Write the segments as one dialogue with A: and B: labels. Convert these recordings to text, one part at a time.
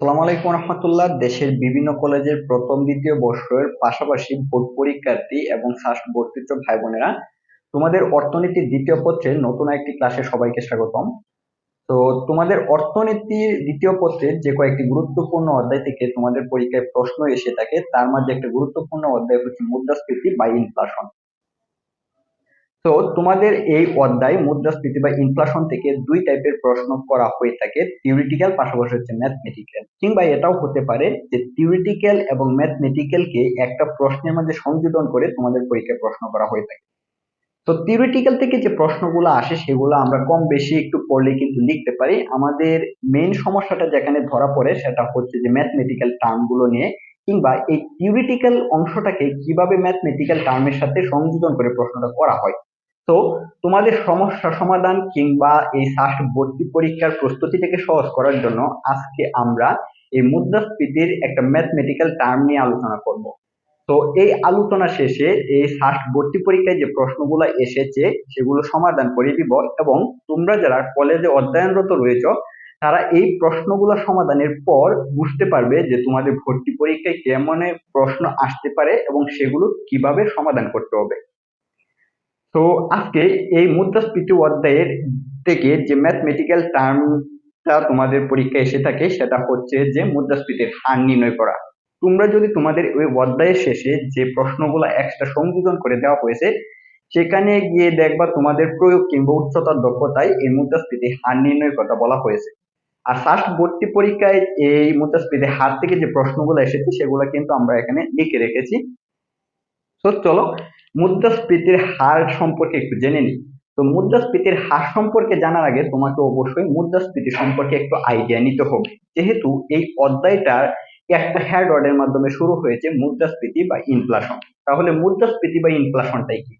A: সালাম আলাইকুম রহমতুল্লাহ। দেশের বিভিন্ন কলেজের প্রথম, দ্বিতীয় বর্ষের পাশাপাশি বোর্ড পরীক্ষার্থী এবং শ্বাস ভর্তিচ্ছ ভাই বোনেরা তোমাদের অর্থনীতির দ্বিতীয় পত্রের নতুন একটি ক্লাসে সবাইকে স্বাগতম। তো তোমাদের অর্থনীতির দ্বিতীয় পত্রের যে কয়েকটি গুরুত্বপূর্ণ অধ্যায় থেকে তোমাদের পরীক্ষায় প্রশ্ন এসে থাকে, তার মাঝে একটা গুরুত্বপূর্ণ অধ্যায় হচ্ছে মুদ্রাস্ফীতি বা ইনফ্লেশন তো তোমাদের এই অধ্যায়, মুদ্রাস্ফীতি বা ইনফ্লেশন থেকে দুই টাইপের প্রশ্ন করা হয়ে থাকে থিওরিটিক্যাল পাশাপাশি হচ্ছে ম্যাথমেটিক্যাল কিংবা এটাও হতে পারে যে থিওরিটিক্যাল এবং ম্যাথমেটিক্যালকে একটা প্রশ্নের মধ্যে সংযোজন করে তোমাদের পরীক্ষায় প্রশ্ন করা হয়ে থাকে। তো থিওরিটিক্যাল থেকে যে প্রশ্নগুলো আসে, সেগুলো আমরা কম বেশি একটু পড়লে কিন্তু লিখতে পারি। আমাদের মেইন সমস্যাটা যেখানে ধরা পড়ে, সেটা হচ্ছে যে ম্যাথমেটিক্যাল টার্মগুলো নিয়ে, কিংবা এই থিওরিটিক্যাল অংশটাকে কীভাবে ম্যাথমেটিক্যাল টার্মের সাথে সংযোজন করে প্রশ্নটা করা হয়। তো তোমাদের সমস্যা সমাধান কিংবা এই সাস্ট ভর্তি পরীক্ষার প্রস্তুতিটাকে সহজ করার জন্য আজকে আমরা এই মুদ্রাস্ফীতির একটা ম্যাথমেটিক্যাল টার্ম নিয়ে আলোচনা করব। তো এই আলোচনা শেষে এই সাস্ট ভর্তি পরীক্ষায় যে প্রশ্নগুলো এসেছে সেগুলো সমাধান করে দিব এবং তোমরা যারা কলেজে অধ্যয়নরত রয়েছ, তারা এই প্রশ্নগুলো সমাধানের পর বুঝতে পারবে যে তোমাদের ভর্তি পরীক্ষায় কেমন প্রশ্ন আসতে পারে এবং সেগুলো কীভাবে সমাধান করতে হবে। তো আজকে এই মুদ্রাস্ফীতি অধ্যায়ের থেকে যে ম্যাথমেটিক্যাল টার্মটা তোমাদের পরীক্ষায় এসে থাকে, সেটা হচ্ছে যে মুদ্রাস্ফীতির হার নির্ণয় করা। তোমরা যদি তোমাদের ওই অধ্যায়ের শেষে যে প্রশ্নগুলো এক্সট্রা সংযোজন করে দেওয়া হয়েছে, সেখানে গিয়ে দেখবা তোমাদের প্রয়োগ কিংবা উচ্চতার দক্ষতায় এই মুদ্রাস্ফীতি হার নির্ণয়ের কথা বলা হয়েছে। আর ফার্স্ট ভর্তি পরীক্ষায় এই মুদ্রাস্ফীতির হার থেকে যে প্রশ্নগুলো এসেছে, সেগুলো কিন্তু আমরা এখানে লিখে রেখেছি। তো চলো মুদ্রাস্ফীতির হার সম্পর্কে একটু জেনে নিই। তো মুদ্রাস্ফীতির হার সম্পর্কে জানার আগে তোমাকে অবশ্যই মুদ্রাস্ফীতি সম্পর্কে একটু আইডিয়া নিতে হবে। যেহেতু এই অধ্যায়টার একটা হ্যাড ওয়ার্ডের মাধ্যমে শুরু হয়েছে মুদ্রাস্ফীতি বা ইনফ্লেশন তাহলে মুদ্রাস্ফীতি বা ইনফ্লেশনটাই কি?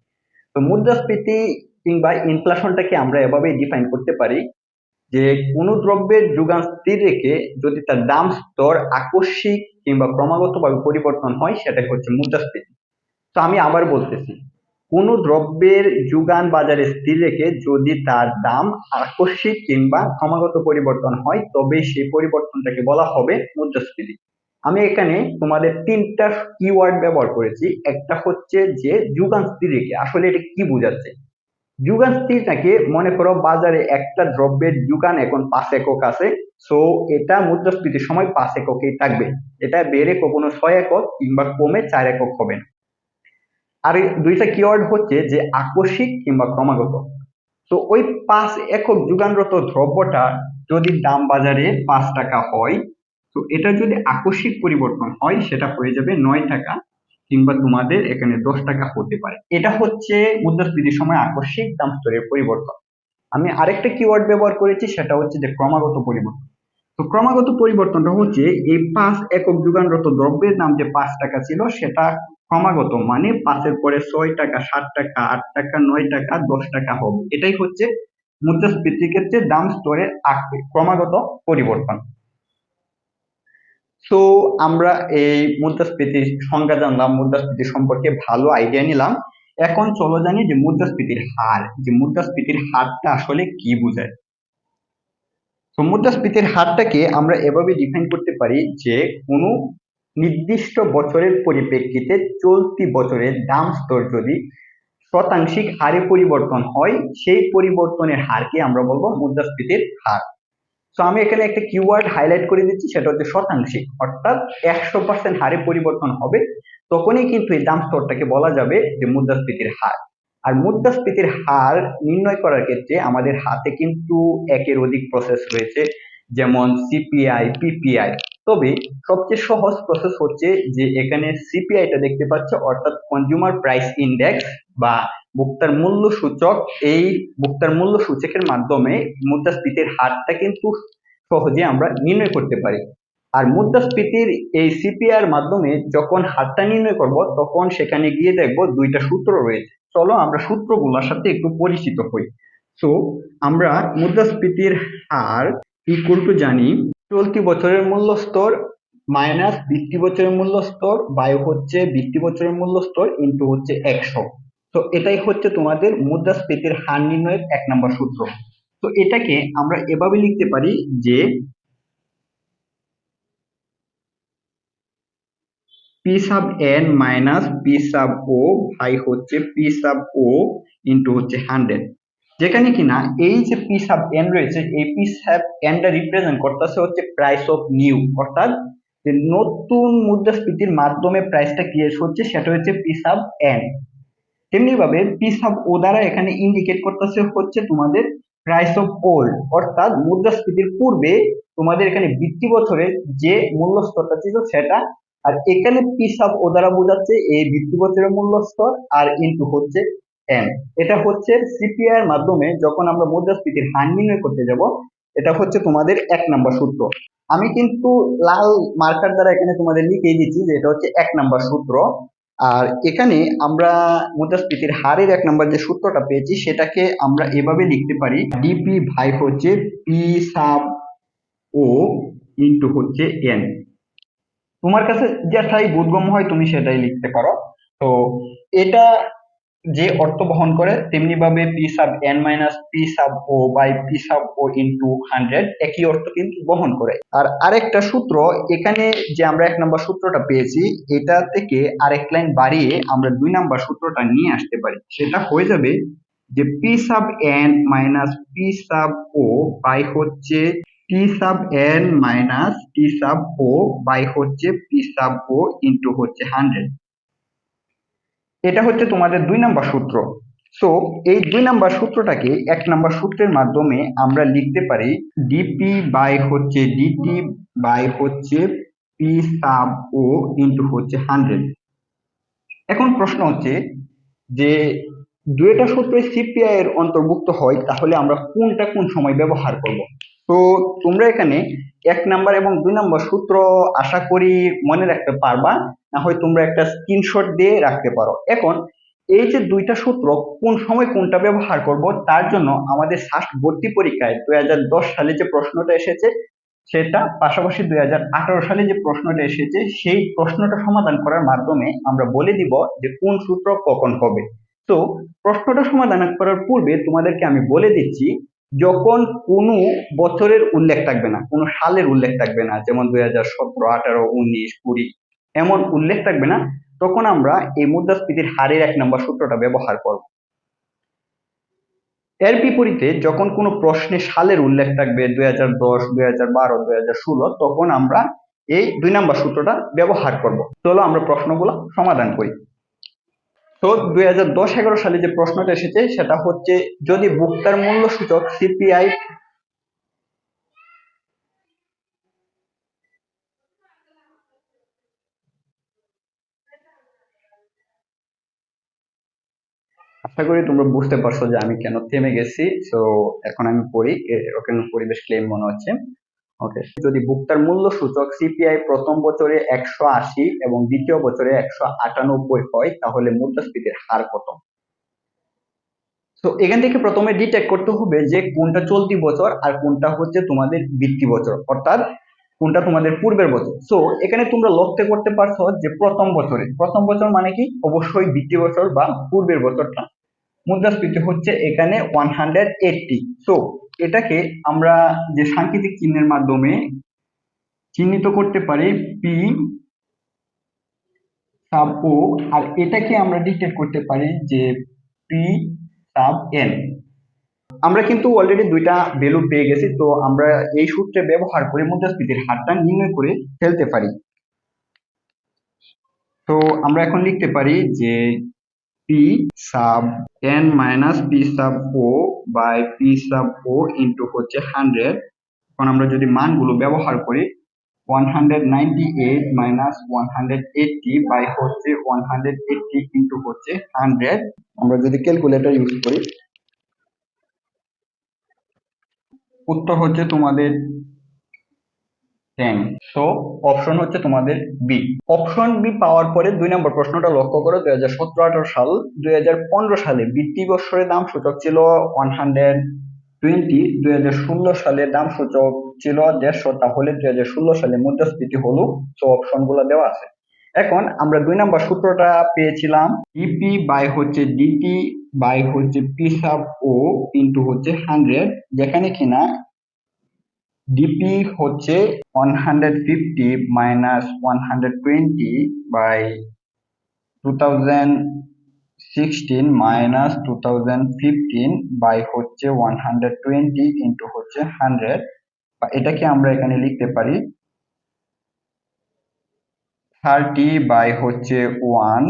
A: তো মুদ্রাস্ফীতি কিংবা ইনফ্লেশনটাকে আমরা এভাবেই ডিফাইন করতে পারি যে কোনো দ্রব্যের যোগান স্থির রেখে যদি তার দাম স্তর আকস্মিক কিংবা ক্রমাগতভাবে পরিবর্তন হয়, সেটাই হচ্ছে মুদ্রাস্ফীতি। তো আমি আবার বলতেছি, কোনো দ্রব্যের যোগান বাজারে স্থির রেখে যদি তার দাম আকস্মিক কিংবা ক্রমাগত পরিবর্তন হয়, তবে সেই পরিবর্তনটাকে বলা হবে মুদ্রাস্ফীতি আমি এখানে তোমাদের তিনটা কিওয়ার্ড ব্যবহার করেছি। একটা হচ্ছে যে যুগান স্থির রেখে। আসলে এটা কি বোঝাচ্ছে? যুগান স্থিরটাকে মনে করো বাজারে একটা দ্রব্যের যুগান এখন পাঁচ একক আছে সো এটা মুদ্রাস্ফীতির সময় পাঁচ এককেই থাকবে। এটা বেড়ে কখনো ছয় একক কিংবা কমে চার একক হবে না। আর দুইটা কিওয়ার্ড হচ্ছে যে আকস্মিক কিংবা ক্রমাগত। তো ওই পাঁচ একক যুগানরত দ্রব্যটা যদি দাম বাজারে পাঁচ টাকা হয়, তো এটা যদি আকস্মিক পরিবর্তন হয়, সেটা হয়ে যাবে নয় টাকা কিংবা তোমাদের এখানে দশ টাকা হতে পারে। এটা হচ্ছে মুদ্রাস্ফীতির সময় আকস্মিক দাম স্তরের পরিবর্তন। আমি আরেকটা কিওয়ার্ড ব্যবহার করেছি, সেটা হচ্ছে যে ক্রমাগত পরিবর্তন। তো ক্রমাগত পরিবর্তনটা হচ্ছে এই পাঁচ একক যুগানরত দ্রব্যের দাম যে পাঁচ টাকা ছিল, সেটা ক্রমাগত মানে পাঁচের পরে ছয় টাকা, সাত টাকা, আট টাকা, নয় টাকা, দশ টাকা হবে এটাই হচ্ছে মুদ্রাস্ফীতির ক্ষেত্রে দাম স্তরের ক্রমাগত পরিবর্তন। তো আমরা এই মুদ্রাস্ফীতির সংজ্ঞা জানলাম মুদ্রাস্ফীতি সম্পর্কে ভালো আইডিয়া নিলাম। এখন চলো জানি যে মুদ্রাস্ফীতির হার, যে মুদ্রাস্ফীতির হারটা আসলে কি বোঝায়। তো মুদ্রাস্ফীতির হারটাকে আমরা এভাবে ডিফাইন করতে পারি যে কোনো নির্দিষ্ট বছরের পরিপ্রেক্ষিতে চলতি বছরের দাম স্তর যদি শতাংশিক হারে পরিবর্তন হয়, সেই পরিবর্তনের হারকে আমরা বলব মুদ্রাস্ফীতির হার। তো আমি এখানে একটা কিওয়ার্ড হাইলাইট করে দিচ্ছি, সেটা হচ্ছে শতাংশিক। অর্থাৎ একশো পার্সেন্ট হারে পরিবর্তন হবে, তখনই কিন্তু এই দাম স্তরটাকে বলা যাবে যে মুদ্রাস্ফীতির হার। আর মুদ্রাস্ফীতির হার নির্ণয় করার ক্ষেত্রে আমাদের হাতে কিন্তু একের অধিক প্রসেস রয়েছে। যেমন সিপিআই পিপিআই তবে সবচেয়ে সহজ প্রসেস হচ্ছে যে এখানে সিপিআইটা দেখতে পাচ্ছ, অর্থাৎ কনজিউমার প্রাইস ইন্ডেক্স বা ভোক্তার মূল্য সূচক এই ভোক্তার মূল্য সূচকের মাধ্যমে মুদ্রাস্ফীতির হারটা কিন্তু সহজে আমরা নির্ণয় করতে পারি। আর মুদ্রাস্ফীতির এই সিপিআর মাধ্যমে যখন হারটা নির্ণয় করব, তখন সেখানে গিয়ে দেখব দুইটা সূত্র রয়েছে। চলো আমরা সূত্রগুলোর সাথে একটু পরিচিত হই। সো আমরা মুদ্রাস্ফীতির হার ইকুয়াল জানি। চলতি বছরের মূল্যস্তর মাইনাস বৃত্তি বছরের মূল্য স্তর বায়ু হচ্ছে বৃত্তি বছরের মূল্য স্তর ইন্টু হচ্ছে একশো। তো এটাই হচ্ছে তোমাদের মুদ্রাস্ফীতির হার নির্ণয়ের এক নম্বর সূত্র। তো এটাকে আমরা এভাবে লিখতে পারি যে P sub N minus P sub O by হচ্ছে পি সাব ও ইন্টু হচ্ছে হান্ড্রেড যেখানে কিনা এই যে পি সাব এন রয়েছে, এই পি সাব এনটা রিপ্রেজেন্ট করতেছে হচ্ছে প্রাইস অফ নিউ অর্থাৎ যে নতুন মুদ্রাস্ফীতির মাধ্যমে প্রাইসটা ক্রিয়েট হচ্ছে, সেটা হচ্ছে পি সাব এন তেমনি ভাবে পি সাব ও দ্বারা এখানে ইন্ডিকেট করতেছে হচ্ছে তোমাদের প্রাইস অফ ওল্ড অর্থাৎ মুদ্রাস্ফীতির পূর্বে তোমাদের এখানে বৃত্তি বছরে যে মূল্য স্তরটা ছিল সেটা, আর এখানে পি সাব ও দ্বারা বোঝাচ্ছে এই বৃত্তি বছরের মূল্য স্তর আর ইন্টু হচ্ছে এন এটা হচ্ছে সিপিআই এর মাধ্যমে যখন আমরা মুদ্রাস্ফীতির হার নির্ণয় করতে যাব, এটা হচ্ছে তোমাদের এক নাম্বার সূত্র। আমি কিন্তু লাল মার্কার দ্বারা এখানে তোমাদের লিখে দিচ্ছি যে এটা হচ্ছে এক নাম্বার সূত্র। আর এখানে আমরা মুদ্রাস্ফীতির হারের এক নাম্বার যে সূত্রটা পেয়েছি, সেটাকে আমরা এভাবে লিখতে পারি। ডিপি ভাই হচ্ছে পি সাব ও ইন্টু হচ্ছে এন তোমার কাছে যেটাই বোধগম্য হয় তুমি সেটাই লিখতে পারো। তো এটা যে অর্থ বহন করে তেমনি ভাবে P sub N minus P sub O by P sub O into hundred একই অর্থ কিন্তু বহন করে। আর আরেকটা সূত্র, এখানে যে আমরা এক নম্বর সূত্রটা পেয়েছি, এটা থেকে আরেক লাইন বাড়িয়ে আমরা দুই নাম্বার সূত্রটা নিয়ে আসতে পারি। সেটা হয়ে যাবে যে P sub N minus P sub O by হচ্ছে P sub N minus P sub O by হচ্ছে পি সাব ও ইন্টু হচ্ছে হান্ড্রেড এটা হচ্ছে তোমাদের দুই নাম্বার সূত্র। সো এই দুই নাম্বার সূত্রটাকে এক নাম্বার সূত্রের মাধ্যমে আমরা লিখতে পারি ডিপি বাই হচ্ছে ডিটি বাই হচ্ছে পি সাব ও ইন্টু হচ্ছে হান্ড্রেড এখন প্রশ্ন হচ্ছে যে দুইটা সূত্র সিপিআই এর অন্তর্ভুক্ত হয়, তাহলে আমরা কোনটা কোন সময় ব্যবহার করব? তো তোমরা এখানে এক নাম্বার এবং দুই নাম্বার সূত্র আশা করি মনে রাখতে পারবা। না হয় তোমরা একটা স্ক্রিনশট দিয়ে রাখতে পারো। এখন এই যে দুইটা সূত্র কোন সময় কোনটা ব্যবহার করব, তার জন্য আমাদের ফার্স্ট ভর্তি পরীক্ষায় দু হাজার দশ সালে যে প্রশ্নটা এসেছে, সেটা পাশাপাশি দুই হাজার আঠারো সালে যে প্রশ্নটা এসেছে, সেই প্রশ্নটা সমাধান করার মাধ্যমে আমরা বলে দিব যে কোন সূত্র কখন হবে। তো প্রশ্নটা সমাধান করার পূর্বে তোমাদেরকে আমি বলে দিচ্ছি, যখন কোনো বছরের উল্লেখ থাকবে না, কোনো সালের উল্লেখ থাকবে না, যেমন দুই হাজার সতেরো, আঠারো, উনিশ, কুড়ি এমন উল্লেখ থাকবে না, তখন আমরা এই মুদ্রাস্ফীতির হারের এক নম্বর সূত্রটা ব্যবহার করব। এর বিপরীতে যখন কোনো প্রশ্নে সালের উল্লেখ থাকবে দুই হাজার দশ, দুই হাজার বারো, দুই হাজার ষোলো, তখন আমরা এই দুই নম্বর সূত্রটা ব্যবহার করব। চলো আমরা প্রশ্নগুলো সমাধান করি। তো দুই হাজার দশ এগারো সালে যে প্রশ্নটা এসেছে, সেটা হচ্ছে, যদি ভোক্তার মূল্য সূচক সিপিআই আশা করি তোমরা বুঝতে পারছ যে আমি কেন থেমে গেছি। তো এখন আমি পড়ি। ওখানে পরিবেশ ক্লেম মনে হচ্ছে। ওকে যদি ভোক্তার মূল্য সূচক সিপিআই প্রথম বছরে একশো আশি এবং দ্বিতীয় বছরে একশো আটানব্বই হয়, তাহলে মুদ্রাস্ফীতির হার কত? তো এখান থেকে প্রথমে ডিটেক্ট করতে হবে যে কোনটা চলতি বছর আর কোনটা হচ্ছে তোমাদের বৃত্তি বছর, অর্থাৎ কোনটা তোমাদের পূর্বের বছর। সো এখানে তোমরা লক্ষ্য করতে পারছ যে প্রথম বছরে, প্রথম বছর মানে কি? অবশ্যই বৃত্তি বছর বা পূর্বের বছরটা। মুদ্রাস্ফীতি হচ্ছে এখানে ওয়ান হান্ড্রেড এইটটি সো এটাকে আমরা যে সাংকেতিক চিহ্নের মাধ্যমে চিহ্নিত করতে পারি পি সাব ও আর এটাকে আমরা ডিটেক্ট করতে পারি যে পি সাব এন আমরা কিন্তু অলরেডি দুইটা ভ্যালু পেয়ে গেছি, তো আমরা এই সূত্রে ব্যবহার করে মুদ্রাস্ফীতির হারটা নির্ণয় করে ফেলতে পারি। তো আমরা এখন লিখতে পারি যে P sub N minus P sub O by P sub O into হচ্ছে হান্ড্রেড এখন আমরা যদি মানগুলো ব্যবহার করি one hundred ninety eight minus one hundred eighty by হচ্ছে ওয়ান হান্ড্রেড এইটটি ইন্টু হচ্ছে হান্ড্রেড আমরা যদি ক্যালকুলেটর ইউজ করি, উত্তর হচ্ছে তোমাদের টেন সো অপশন হচ্ছে তোমাদের বি অপশন বি পাওয়ার পরে দুই নম্বর প্রশ্নটা লক্ষ্য করো দুই হাজার সতেরো আঠারো সাল দুই হাজার পনেরো সালে বৃত্তি বৎসরের দাম সূচক ছিল ওয়ান হান্ড্রেড টোয়েন্টি দুই হাজার ষোলো সালে দাম সূচক ছিল দেড়শো, তাহলে দুই হাজার ষোলো সালে মুদ্রাস্ফীতি হলো। সো অপশনগুলো দেওয়া আছে। এখন আমরা দুই নাম্বার সূত্রটা পেয়েছিলাম। ইপি বাই হচ্ছে ডিটি বাই হচ্ছে পি সাব ও ইন্টু হচ্ছে হান্ড্রেড যেখানে কিনা ডিপি হচ্ছে one hundred fifty minus one hundred twenty by two thousand sixteen minus two thousand fifteen by হচ্ছে ওয়ান হান্ড্রেড টোয়েন্টি ইন্টু হচ্ছে হান্ড্রেড বা এটাকে আমরা এখানে লিখতে পারি থার্টি বাই হচ্ছে ওয়ান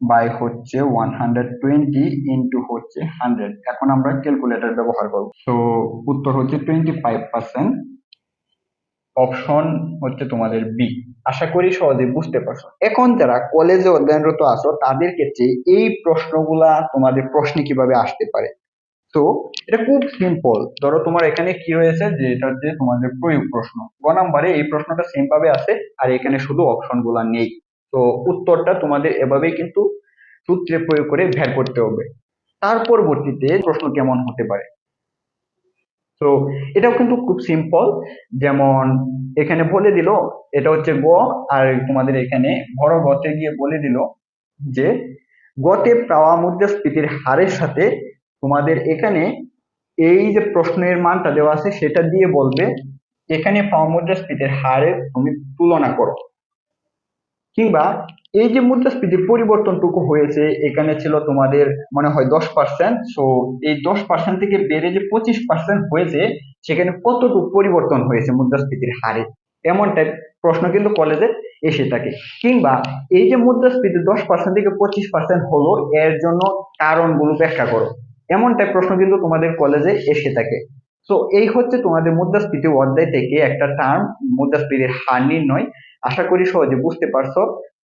A: বাই হচ্ছে ওয়ান হান্ড্রেড টোয়েন্টি ইন্টু হচ্ছে হান্ড্রেড এখন আমরা ক্যালকুলেটর ব্যবহার করব। তো উত্তর হচ্ছে টোয়েন্টি ফাইভ পার্সেন্ট অপশন হচ্ছে তোমাদের বি আশা করি সহজে বুঝতে পারছ। এখন যারা কলেজে অধ্যয়নরত আছো তাদের ক্ষেত্রে এই প্রশ্নগুলা তোমাদের প্রশ্নে কীভাবে আসতে পারে। তো এটা খুব সিম্পল ধরো তোমার এখানে কি রয়েছে যে এটা হচ্ছে তোমাদের প্রয়োগ প্রশ্ন। গ নাম্বারে এই প্রশ্নটা সেম ভাবে আছে আর এখানে শুধু অপশনগুলা নেই। তো উত্তরটা তোমাদের এভাবেই কিন্তু সূত্রে প্রয়োগ করে বের করতে হবে। তার পরবর্তীতে প্রশ্ন কেমন হতে পারে? তো এটাও কিন্তু খুব সিম্পল যেমন এখানে বলে দিল, এটা হচ্ছে গ, আর তোমাদের এখানে বড় গতে গিয়ে বলে দিল যে, গতে পাওয়া মুদ্রাস্ফীতির হারের সাথে তোমাদের এখানে এই যে প্রশ্নের মানটা দেওয়া আছে, সেটা দিয়ে বলবে, এখানে পাওয়া মুদ্রাস্ফীতির হারের তুমি তুলনা করো। কিংবা এই যে মুদ্রাস্ফীতির পরিবর্তনটুকু হয়েছে, এখানে ছিল তোমাদের মনে হয় দশ পার্সেন্ট সো এই দশ পার্সেন্ট থেকে বেড়ে যে পঁচিশ পার্সেন্ট হয়েছে, সেখানে কতটুকু পরিবর্তন হয়েছে মুদ্রাস্ফীতির হারে? এমন টাইপ প্রশ্ন কিন্তু কলেজে এসে থাকে। কিংবা এই যে মুদ্রাস্ফীতি দশ পার্সেন্ট থেকে পঁচিশ পার্সেন্ট হলো, এর জন্য কারণগুলো ব্যাখ্যা করো। এমন টাইপ প্রশ্ন কিন্তু তোমাদের কলেজে এসে থাকে। তো এই হচ্ছে তোমাদের মুদ্রাস্ফীতি অধ্যায় থেকে একটা টার্ম মুদ্রাস্ফীতির হার নির্ণয়। আশা করি সহজে বুঝতে পারছ।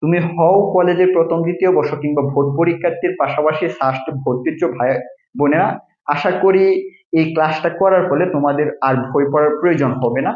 A: তুমি হও কলেজের প্রথম, দ্বিতীয় বর্ষ কিংবা ভোট পরীক্ষার্থীর পাশাপাশি সাস্ট ভর্তির ভাই, বোনেরা, আশা করি এই ক্লাসটা করার ফলে তোমাদের আর ভয় পড়ার প্রয়োজন হবে না।